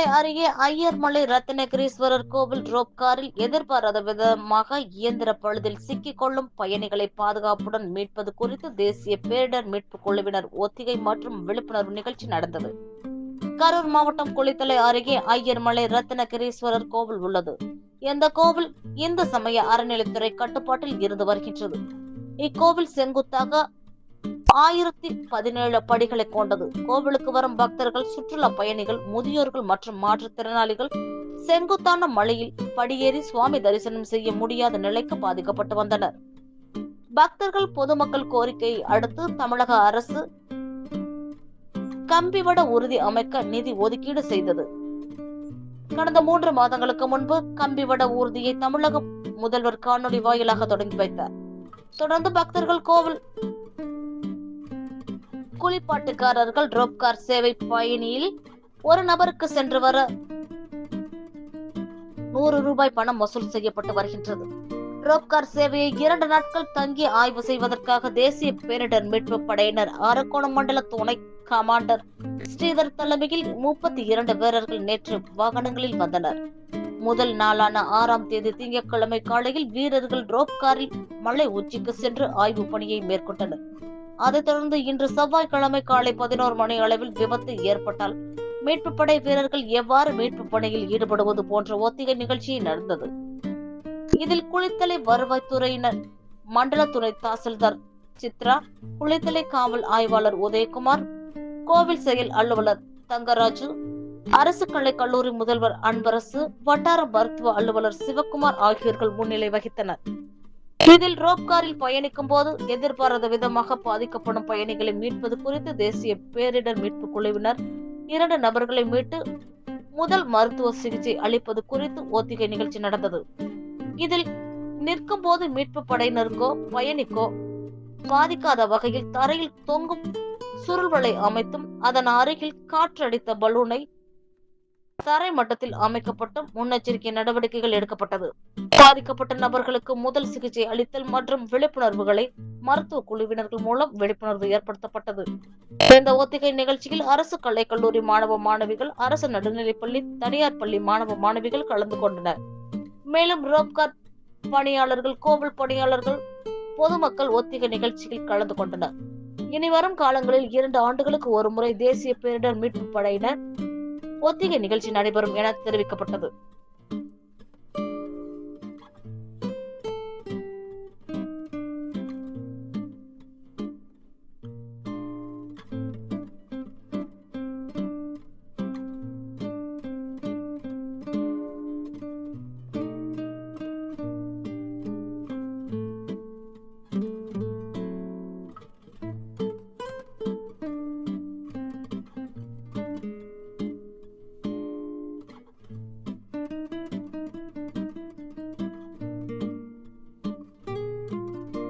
குளித்தலை அருகே ஐயர்மலை ரத்தினகிரீஸ்வரர் கோவில் ரோப் காரில் எதிர்பாராத விதமாக இயந்திர பழுதில் சிக்கிக் கொள்ளும் பயணிகளை பாதுகாப்புடன் மீட்பது குறித்து தேசிய பேரிடர் மீட்பு குழுவினர் ஒத்திகை மற்றும் விழிப்புணர்வு நிகழ்ச்சி நடந்தது. கரூர் மாவட்டம் குளித்தலை அருகே ஐயர்மலை ரத்தினகிரீஸ்வரர் கோவில் உள்ளது. இந்த கோவில் இந்து சமய அறநிலைத்துறை கட்டுப்பாட்டில் இருந்து வருகின்றது. இக்கோவில் செங்குத்தாக ஆயிரத்தி பதினேழு படிகளை கொண்டது. கோவிலுக்கு வரும் பக்தர்கள் சுற்றுலா பயணிகள் முதியோர்கள் மற்றும் மாற்றுத்திறனாளிகள் செங்குத்தான மலையில் படியேறி சுவாமி தரிசனம் செய்ய முடியாத நிலைக்கு பாதிக்கப்பட்டு வந்தனர். பக்தர்கள் பொதுமக்கள் கோரிக்கையை அடுத்து தமிழக அரசு கம்பிவட உறுதி அமைக்க நிதி ஒதுக்கீடு செய்தது. கடந்த மூன்று மாதங்களுக்கு முன்பு கம்பிவட ஊர்தியை தமிழக முதல்வர் காணொலி வாயிலாக தொடங்கி வைத்தார். தொடர்ந்து பக்தர்கள் கோவில் குளிப்பாட்டுக்காரர்கள் ரோப் கார் சேவை பயணியில் ஒரு நபருக்கு சென்று வர நூறு ரூபாய் பணம் வசூல் செய்யப்பட்டு வருகின்றது. ரோப் கார் சேவையை இரண்டு நாட்கள் தங்கி ஆய்வு செய்வதற்காக தேசிய பேரிடர் மீட்பு படையினர் அரக்கோணம் மண்டல துணை கமாண்டர் ஸ்ரீதர் தலைமையில் முப்பத்தி இரண்டு வீரர்கள் நேற்று வாகனங்களில் வந்தனர். முதல் நாளான ஆறாம் தேதி திங்கட்கிழமை காலையில் வீரர்கள் ரோப் காரில் மலை உச்சிக்கு சென்று ஆய்வு பணியை மேற்கொண்டனர். அதைத் தொடர்ந்து இன்று செவ்வாய்க்கிழமை காலை பதினோரு மணி அளவில் விபத்து ஏற்பட்டால் மீட்பு படை வீரர்கள் எவ்வாறு மீட்பு பணியில் ஈடுபடுவது போன்ற ஒத்திகை நிகழ்ச்சி நடந்தது. இதில் குளித்தலை வருவாய்த்துறையினர் மண்டல துணை தாசில்தார் சித்ரா குளித்தலை காவல் ஆய்வாளர் உதயகுமார் கோவில் செயல் அலுவலர் தங்கராஜு அரசு கலை கல்லூரி முதல்வர் அன்பரசு வட்டார மருத்துவ அலுவலர் சிவக்குமார் ஆகியோர்கள் முன்னிலை வகித்தனர். இதில் ரோப் காரில் பயணிக்கும் போது எதிர்பாராத விதமாக பாதிக்கப்படும் பயணிகளை மீட்பது குறித்து தேசிய பேரிடர் மீட்பு குழுவினர் இரண்டு நபர்களை மீட்டு முதல் மருத்துவ சிகிச்சை அளிப்பது குறித்து ஒத்திகை நிகழ்ச்சி நடந்தது. இதில் நிற்கும் போது மீட்பு படையினருக்கோ பயணிக்கோ பாதிக்காத வகையில் தரையில் தொங்கும் சுருள்வலை அமைத்தும் அதன் அருகில் காற்றடித்த பலூனை தரை மட்டத்தில் அமைக்கப்பட்டும் முன்னெச்சரிக்கை நடவடிக்கைகள் எடுக்கப்பட்டது. பாதிக்கப்பட்ட நபர்களுக்கு முதல் சிகிச்சை அளித்தல் மற்றும் விழிப்புணர்வுகளை மருத்துவ குழுவினர்கள் மூலம் விழிப்புணர்வு ஏற்படுத்தப்பட்டது. இந்த ஒத்திகை நிகழ்ச்சியில் அரசு கலைக்கல்லூரி மாணவ மாணவிகள் அரசு நடுநிலைப்பள்ளி தனியார் பள்ளி மாணவ மாணவிகள் கலந்து கொண்டனர். மேலும் ரோப்கார் பணியாளர்கள் கோவில் பணியாளர்கள் பொதுமக்கள் ஒத்திகை நிகழ்ச்சியில் கலந்து கொண்டனர். இனி வரும் காலங்களில் இரண்டு ஆண்டுகளுக்கு ஒருமுறை தேசிய பேரிடர் மீட்பு படையினர் ஒத்திகை நிகழ்ச்சி நடைபெறும் என தெரிவிக்கப்பட்டது.